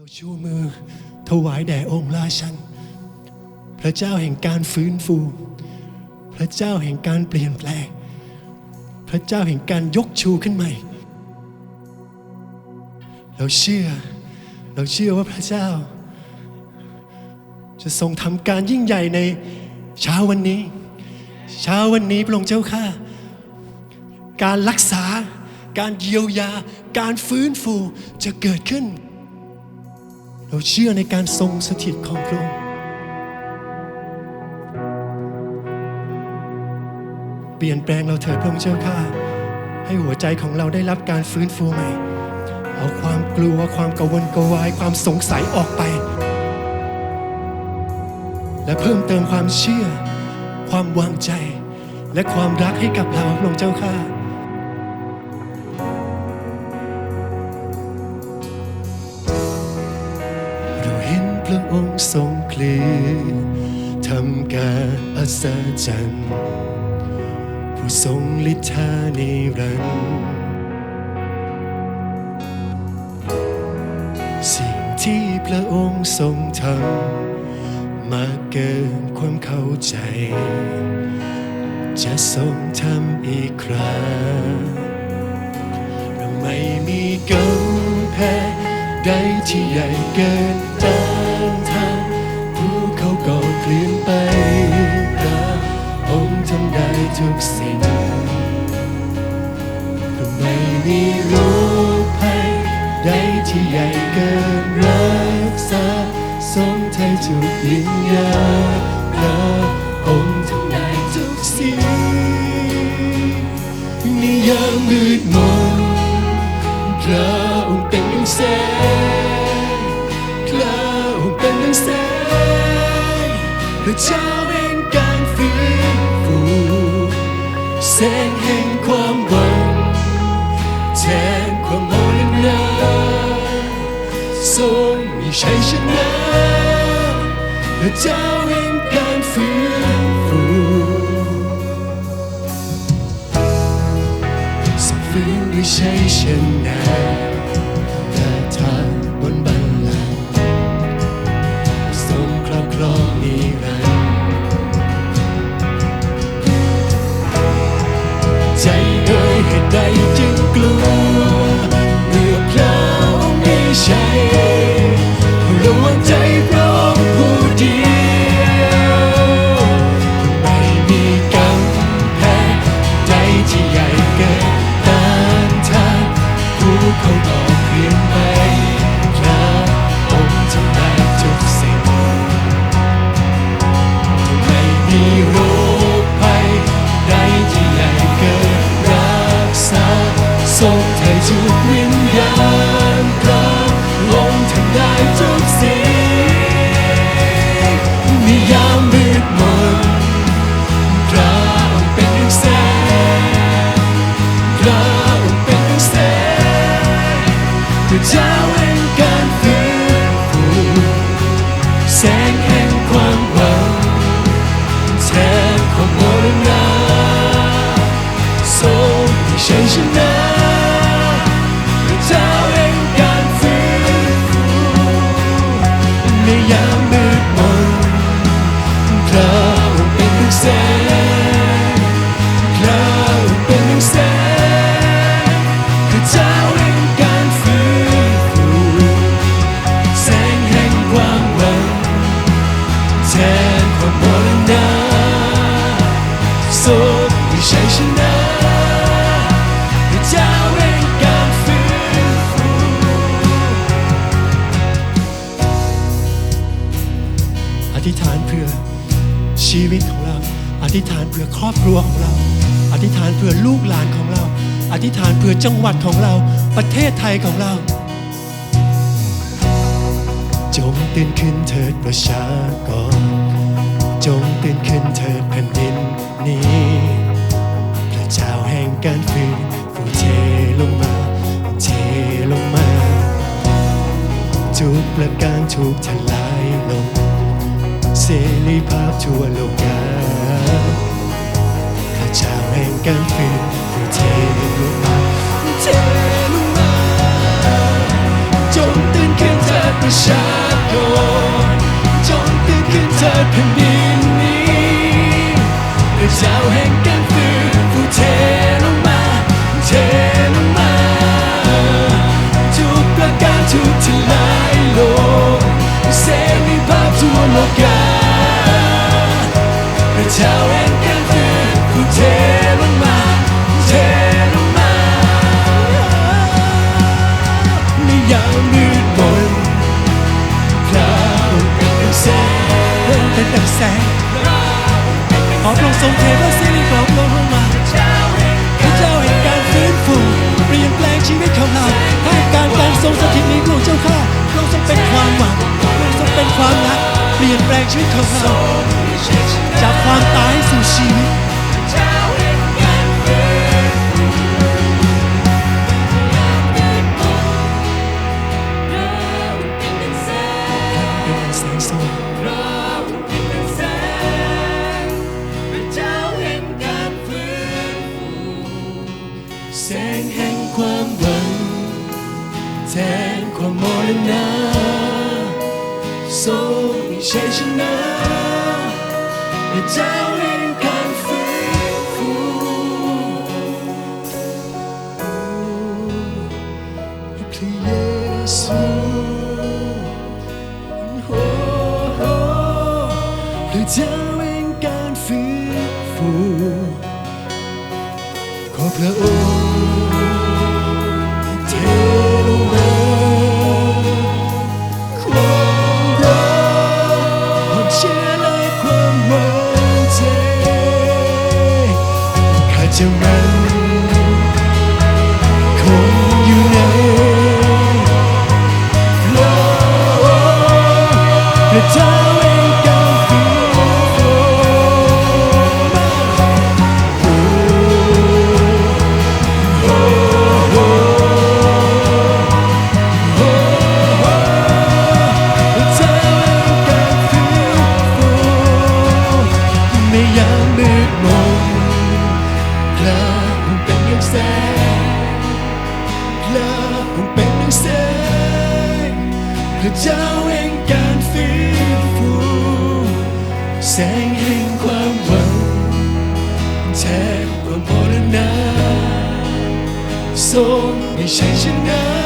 เราชูมือถวายแด่องค์ราชัน พระเจ้าแห่งการฟื้นฟู พระเจ้าแห่งการเปลี่ยนแปลง พระเจ้าแห่งการยกชูขึ้นใหม่ เราเชื่อ เราเชื่อว่าพระเจ้า จะทรงทำการยิ่งใหญ่ในเช้าวันนี้ เช้าวันนี้พระองค์เจ้าข้าการรักษา การเยียวยา การฟื้นฟูจะเกิดขึ้น เราเชื่อในการทรงสถิตของพระองค์เปลี่ยนแปลงเราเถิดพระองค์เจ้าข้าให้หัวใจของเราได้รับการฟื้นฟูใหม่ เอาความกลัวความกังวลกวายความสงสัยออกไป และเพิ่มเติมความเชื่อ ความวางใจ และความรักให้กับเราพระองค์เจ้าข้าเรา พระองค์ทรงเคลียทำการอัศจรรย์ผู้ทรงฤทธานิรันดร์สิ่งที่พระองค์ทรงทำมากเกินความเข้าใจ จะทรงทำอีกครั้งเราไม่มีกำแพงใดที่ใหญ่เกินต้าน ลี่ยนไปพระองค์ทำได้ทุกสิ่งทำไม่มีโรคภัยใดที่ใหญ่เกินรักษาทรงไทยทุกวิญญาณพระ เจ้าแห่งการฟื้นฟูแสงแห่งความหวังแทนความโมลนาทรงมีชัยชนะพระเจ้าแห่งการฟื้นฟูสักฟื้นด้วยชัยชนะ แสงแห่งความหวังแทนความโมรณาทรงมีชัยชนะ ธิษฐานเพื่อชีวิตของเรา อธิษฐานเพื่อครอบครัวของเรา อธิษฐานเพื่อลูกหลานของเรา อธิษฐานเพื่อจังหวัดของเรา ประเทศไทยของเรา จงตื่นขึ้นเถิดประชากร จงตื่นขึ้นเถิดแผ่นดินนี้พระเจ้าแห่งการฟื้นฟูเทลงมาเทลงมาทุกประการถูกทลาย เสรีภาพทั่วโลกาข้าเจ้าแห่งการฟื้นฟูเทลงมาเทลงมาจงตื่นขึ้นเถิดประชากรจงตื่นขึ้นเถิดแผ่นดินนี้พระเจ้าแห่งการฟื้นฟูเทลงมาเท มมืดมนพระองค์เป็นดังแสงเป็นดังแสงขอพระองค์ทรงเทพระสิริของพระองค์ลงมาพระเจ้าแห่งการฟื้นฟูเปลี่ยนแปลงชีวิตของเราให้การการทรงสถิตนี้พระองค์เจ้าข้าพระองค์ทรงเป็นความหวังพระองค์ทรงเป็นความรักเปลี่ยนแปลงชีวิตของเราจากความตายสู่ชีวิต นความมรณะทรงมีชัยชนะพระเจ้าแห่งการฟื้นฟูพระเยซูโอ้โอพระเจ้าแห่งการฟื้นฟูขอพระองค์ พระเจ้าแห่งการฟื้นฟูแสงแห่งความหวังแทนความมรณะทรงมีชัยชนะ